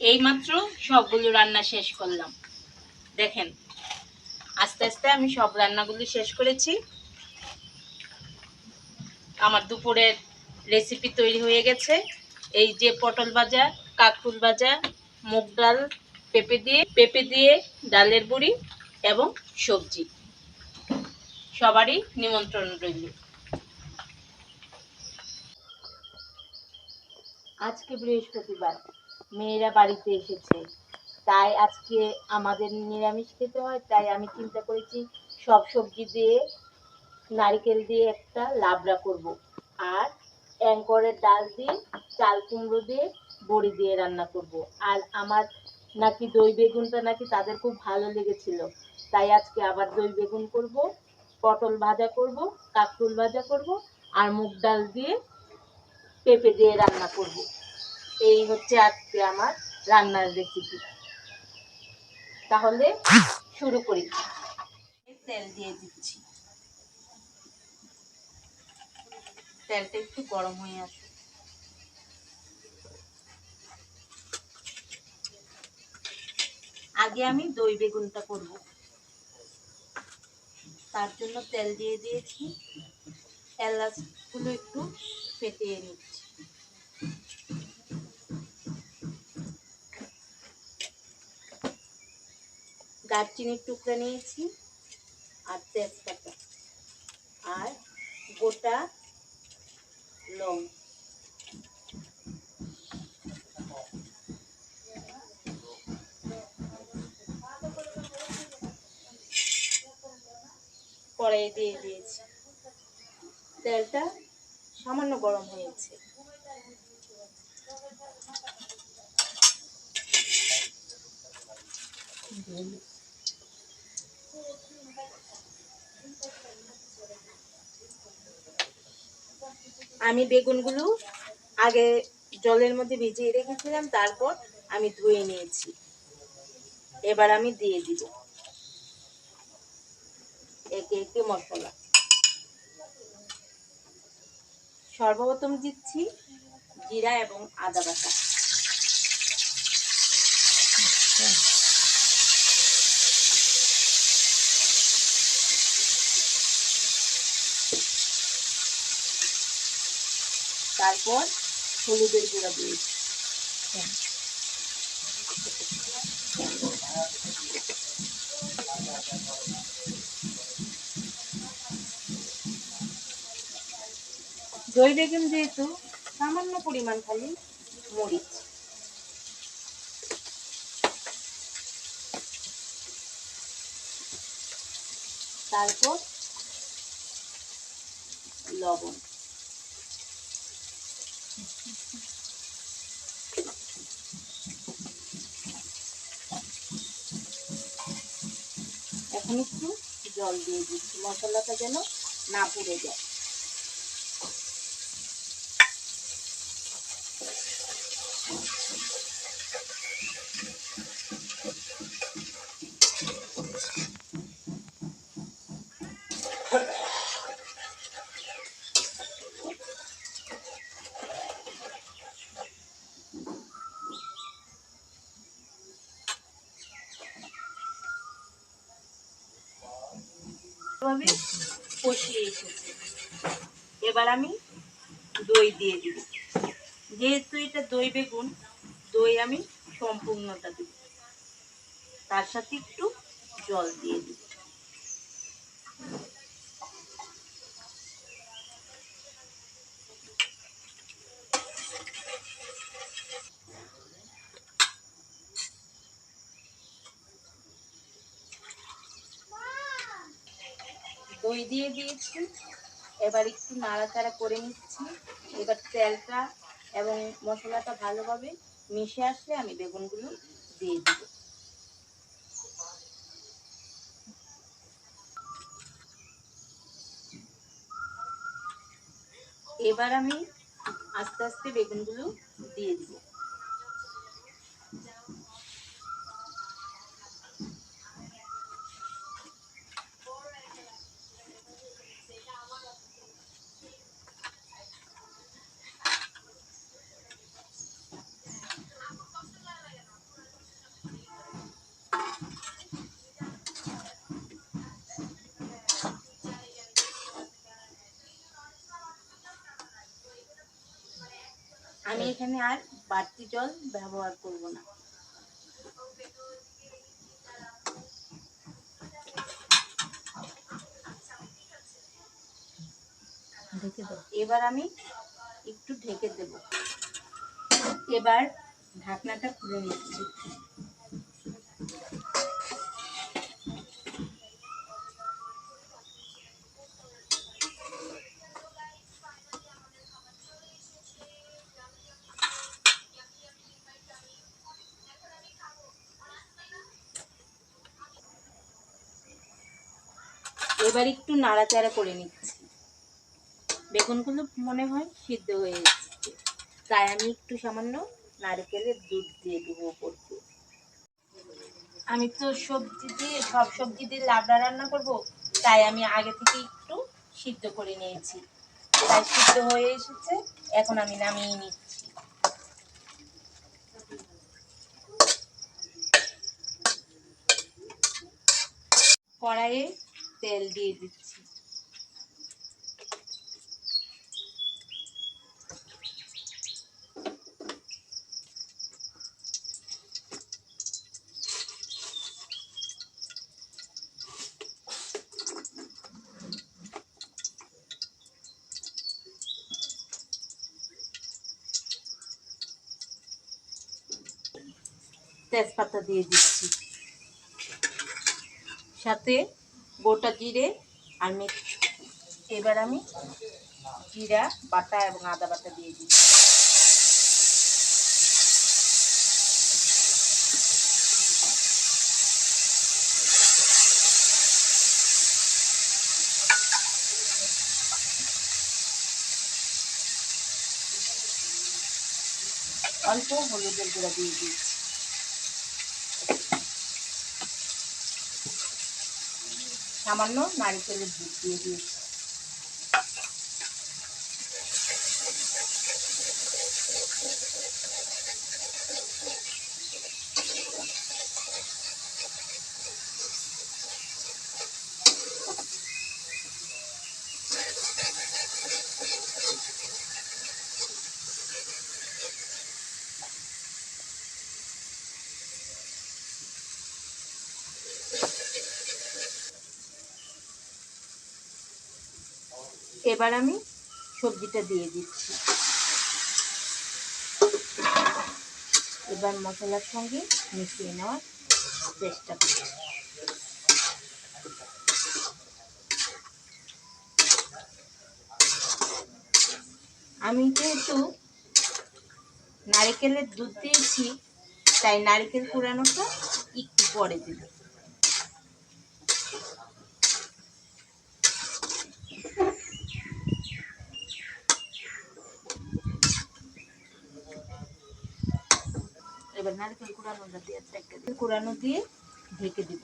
এইমাত্র সবগুলো রান্না শেষ করলাম। দেখেন, আস্তে আস্তে আমি সব রান্নাগুলো শেষ করেছি। আমার দুপুরের রেসিপি তৈরি হয়ে গেছে। এই যে পটল ভাজা কাকুল ভাজা, মুগ ডাল, পেঁপে দিয়ে পেঁপে দিয়ে ডালের বড়ি এবং সবজি। সবারই নিমন্ত্রণ রইল। আজকে বৃহস্পতিবার। মেয়েরা বাড়িতে এসেছে। তাই আজকে আমাদের নিরামিষ খেতে হয়, তাই আমি চিন্তা করেছি সব সবজি দিয়ে, নারকেল দিয়ে একটা লাবড়া করব। আর অ্যাঙ্করের ডাল দিয়ে, চাল কুমড়ো দিয়ে, বড়ি দিয়ে রান্না করব। আর আমার নাকি দই বেগুনটা নাকি তাদের খুব ভালো লেগেছিল। তাই আজকে আবার দই বেগুন করব, পটল ভাজা করব, কাকরুল ভাজা করব, আর মুগ ডাল দিয়ে পেঁপে দিয়ে রান্না করব। এই হচ্ছে আজকে আমার রান্নার রেসিপি তাহলে শুরু করি। তেল দিয়ে দিচ্ছি। তেলটা একটু গরম হয়ে আসে আগে আমি দই বেগুনটা করব। তার জন্য তেল দিয়ে দিয়েছি। এলাচগুলো একটু ফেটিয়ে নিচ্ছি। দারচিনির টুকরা নিয়েছি আর তেজপাতা আর গোটা লং। কড়াই দিয়ে দিয়েছি। তেলটা সামান্য গরম হয়েছে। আমি বেগুনগুলো আগে জলের মধ্যে ভিজিয়ে রেখেছিলাম, তারপর আমি ধুয়ে নিয়েছি। এবার আমি দিয়ে দিব একে একে মশলা। সর্বপ্রথম দিচ্ছি জিরা এবং আদা বাটা। তারপর হলুদের গুঁড়া দিয়েছি দই বেগুন যেহেতু সামান্য পরিমাণ খালি মরিচ। তারপর লবণ। এখন একটু জল দিয়ে দিচ্ছি। মশলাটা যেন না পুড়ে যায় ভাবে কষিয়ে এসেছে এবার আমি দই দিয়ে দিব। যেহেতু এটা দই বেগুন, দই আমি সম্পূর্ণটা দিব। তার সাথে একটু জল দিয়ে দিব। দই দিয়ে দিয়েছি। এবার একটু নাড়াচাড়া করে নিচ্ছি। এবার তেলটা এবং মশলাটা ভালোভাবে মিশে আসলে আমি বেগুনগুলো দিয়ে দিব। এবার আমি আস্তে আস্তে বেগুনগুলো দিয়ে দিব। আমি এখানে আর বাড়তি জল ব্যবহার করব না। এবার আমি একটু ঢেকে দেব। এবার ঢাকনাটা খুলে নিচ্ছি। এবার একটু নাড়াচাড়া করে নিচ্ছি। বেগুনগুলো মনে হয় সিদ্ধ হয়ে এসেছে। তাই আমি একটু সামান্য নারকেলের দুধ দিয়ে দেবো দিয়ে। আমি তো সবজি দিয়ে, সব সবজি দিয়ে লাবড়া রান্না করব, তাই আমি আগে থেকে একটু সিদ্ধ করে নিয়েছি। তাই সিদ্ধ হয়ে এসেছে, এখন আমি নামিয়ে নিচ্ছি। কড়াইয়ে তেল দিয়ে দিচ্ছি। তেজপাতা দিয়ে দিচ্ছি। সাথে গোটা জিরে আর এবার আমি জিরা, বাটা এবং আদা বাটা দিয়ে দিচ্ছি। অল্প হলুদের গুঁড়া দিয়ে দিচ্ছি। সামান্য নারিকেলের দুধ দিয়ে দিয়েছি। এবার আমি সবজিটা দিয়ে দিচ্ছি। এবার মশলার সঙ্গে মিশিয়ে নেওয়ার চেষ্টা করি আমি যেহেতু নারকেলের দুধ দিয়েছি, তাই নারকেল কুড়ানোটা একটু পরে দিল নারকেল কুড়ানোটা দিয়ে ঢেকে দিব কুড়ানো দিয়ে ঢেকে দিব।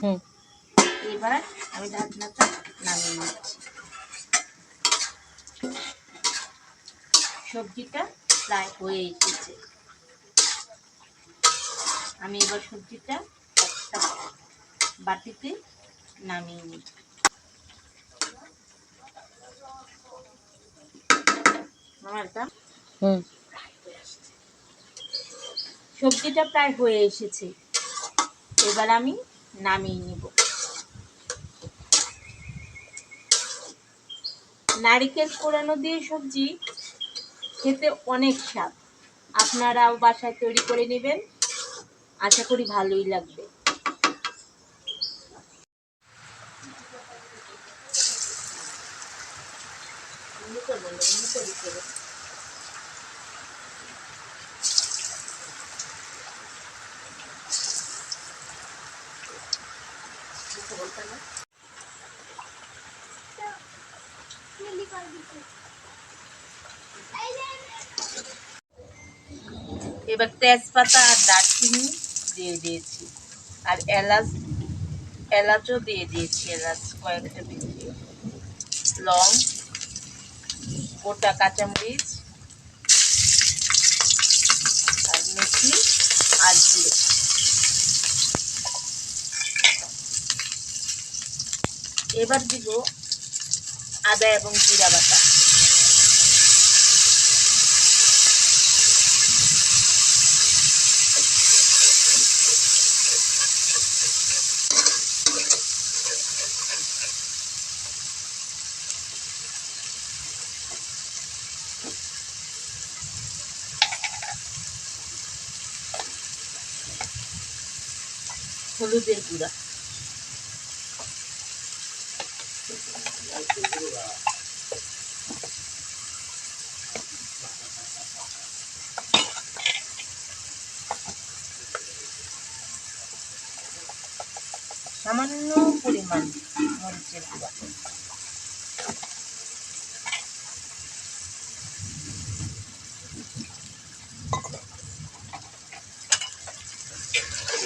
হুম। এবার আমি ঢাকনাটা নামিয়ে নিচ্ছি। সবজিটা প্রায় হয়ে এসেছে আমি এবার সবজিটা একটা বাটিতে নামিয়ে নিই। আমার সবজিটা প্রায় হয়ে এসেছে। এবার আমি নামিয়ে নিব। নারিকেল কোরানো দিয়ে সবজি খেতে অনেক স্বাদ। আপনারাও বাসায় তৈরি করে নেবেন। আশা করি ভালোই লাগবে। এবার তেজপাতা আর দারচিনি দিয়ে দিয়েছি। আর এলাচ, এলাচও দিয়ে দিয়েছি এলাচ কয়েকটা বেশি লং, গোটা কাঁচামরিচ, আর মেথি আর জিরে। এবার দিব আদা এবং জিরা বাটা। হলুদের গুঁড়া। সামান্য পরিমাণ মরিচের গুঁড়া।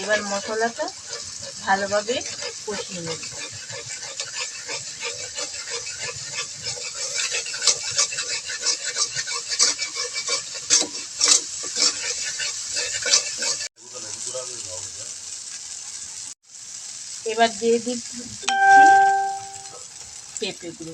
এবার মশলাটা ভালোভাবে কষিয়ে নেব। এবার দিয়ে দিচ্ছি পেঁপেগুলো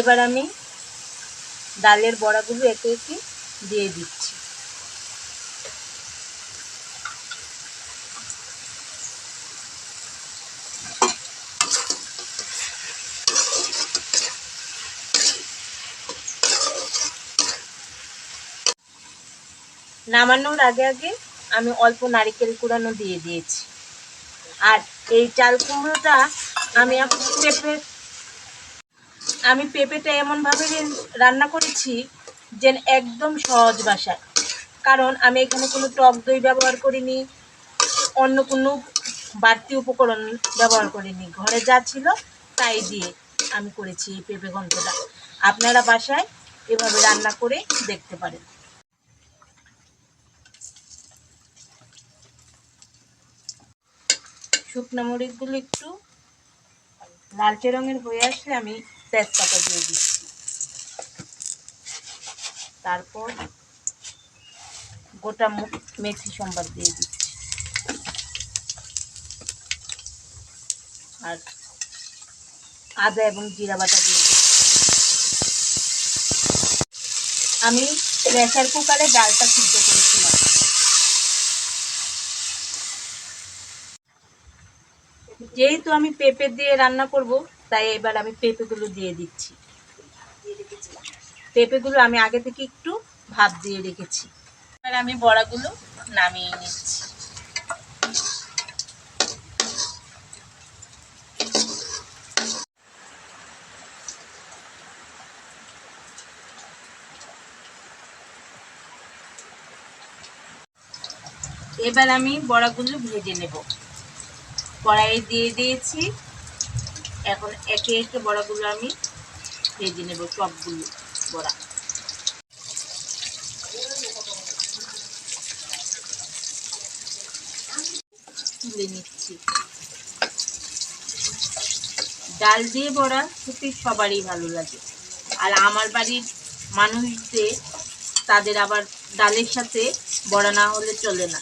এবার আমি ডালের বড়াগুলো একে একে দিয়ে দিচ্ছি। নামানোর আগে আগে আমি অল্প নারিকেল কুড়ানো দিয়ে দিয়েছি। আর এই চাল কুমড়োটা আমি এখন পেঁপে আমি পেঁপেটা এমনভাবে রান্না করেছি যে একদম সহজ ভাষায় কারণ আমি এখানে কোনো টক দই ব্যবহার করিনি, অন্য কোনো বাড়তি উপকরণ ব্যবহার করিনি। ঘরে যা ছিল তাই দিয়ে আমি করেছি এই পেঁপে ঘন্টটা আপনারা বাসায় এভাবে রান্না করে দেখতে পারেন। শুকনো মরিচগুলো একটু লালচে রঙের হয়ে আসলে আমি তেজপাতা দিয়ে দিচ্ছি। তারপর গোটা মেথি সম্বার দিয়ে দিচ্ছি। আর আদা এবং জিরা বাটা দিয়ে দিচ্ছি। আমি প্রেশার কুকারে ডালটা সিদ্ধ করেছিলাম। যেহেতু আমি পেঁপে দিয়ে রান্না করব তাই এবার আমি পেঁপেগুলো দিয়ে দিচ্ছি। পেঁপেগুলো আমি আগে থেকে একটু ভাপ দিয়ে রেখেছি। এবার আমি বড়াগুলো নামিয়ে নিচ্ছি। এবার আমি বড়াগুলো ভেজে নেব। কড়াইয়ে দিয়ে দিয়েছি এখন একে একে বড়াগুলো আমি ভেজে নেব, সবগুলো বড়া। তুলে নিচ্ছি। ডাল দিয়ে বড়া খেতে সবারই ভালো লাগে। আর আমার বাড়ির মানুষদের, তাদের আবার ডালের সাথে বড়া না হলে চলে না।